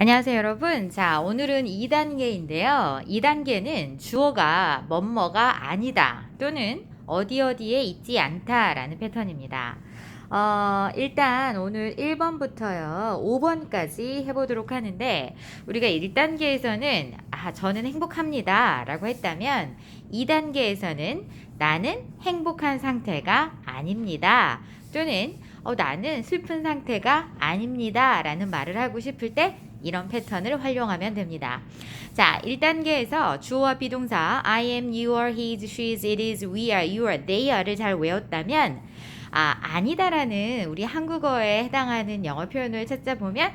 안녕하세요, 여러분. 자, 오늘은 2단계인데요. 2단계는 주어가 뭐뭐가 아니다 또는 어디 어디에 있지 않다라는 패턴입니다. 어, 일단 오늘 1번부터요, 5번까지 해보도록 하는데, 우리가 1단계에서는, 아, 저는 행복합니다. 라고 했다면, 2단계에서는 나는 행복한 상태가 아닙니다. 또는, 어, 나는 슬픈 상태가 아닙니다. 라는 말을 하고 싶을 때, 이런 패턴을 활용하면 됩니다. 자, 1단계에서 주어와 비동사 I am, you are, his, she's, it is, we are, you are, they are를 잘 외웠다면 아, 아니다라는 우리 한국어에 해당하는 영어 표현을 찾아보면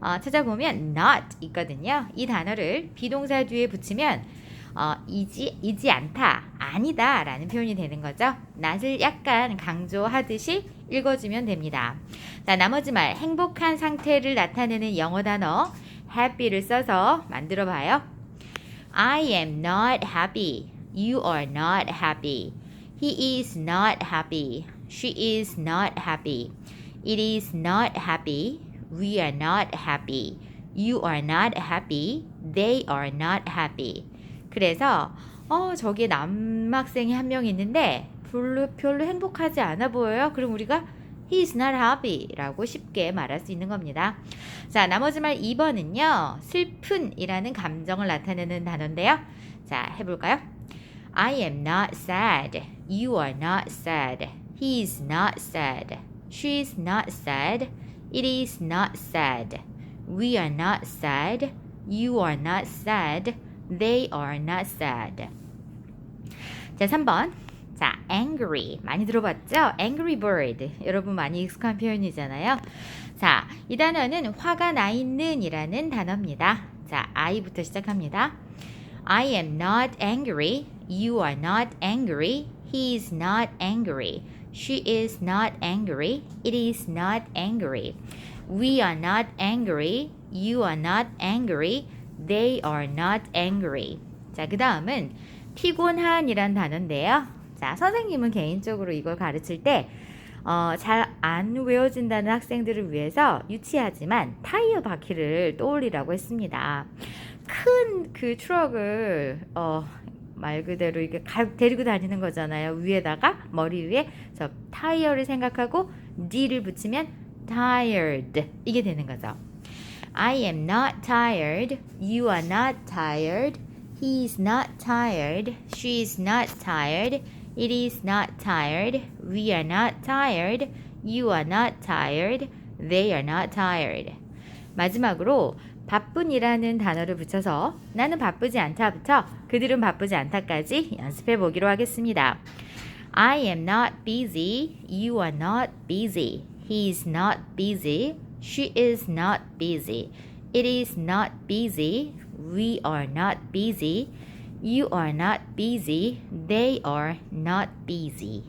어, 찾아보면 not 있거든요. 이 단어를 비동사 뒤에 붙이면 어, 이지 이지 않다, 아니다 라는 표현이 되는 거죠. not을 약간 강조하듯이 읽어주면 됩니다. 자, 나머지 말 행복한 상태를 나타내는 영어 단어 happy를 써서 만들어 봐요. I am not happy. You are not happy. He is not happy. She is not happy. It is not happy. We are not happy. You are not happy. They are not happy. 그래서 어 저기에 남학생이 한 명 있는데 별로 별로 행복하지 않아 보여요. 그럼 우리가 He is not happy라고 쉽게 말할 수 있는 겁니다. 자, 나머지 말 2번은요. 슬픈 이라는 감정을 나타내는 단어인데요. 자, 해볼까요? I am not sad. You are not sad. He is not sad. She is not sad. It is not sad. We are not sad. You are not sad. They are not sad. 자, 3번. 자, angry. 많이 들어봤죠? angry bird. 여러분 많이 익숙한 표현이잖아요. 자, 이 단어는 화가 나 있는 이라는 단어입니다. 자, I부터 시작합니다. I am not angry. You are not angry. He is not angry. She is not angry. It is not angry. We are not angry. You are not angry. They are not angry. 자, 그 다음은 피곤한이란 단어인데요. 자, 선생님은 개인적으로 이걸 가르칠 때, 어, 잘 안 외워진다는 학생들을 위해서 유치하지만 타이어 바퀴를 떠올리라고 했습니다. 큰 그 트럭을, 어, 말 그대로 이게 가, 데리고 다니는 거잖아요. 위에다가, 머리 위에. 저 타이어를 생각하고 D를 붙이면 tired. 이게 되는 거죠. I am not tired. You are not tired. He is not tired. She is not tired. It is not tired. We are not tired. You are not tired. They are not tired. 마지막으로 바쁜이라는 단어를 붙여서 나는 바쁘지 않다부터 그들은 바쁘지 않다까지 연습해 보기로 하겠습니다. I am not busy. You are not busy. He is not busy. She is not busy. It is not busy. We are not busy. You are not busy. They are not busy.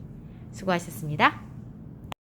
수고하셨습니다.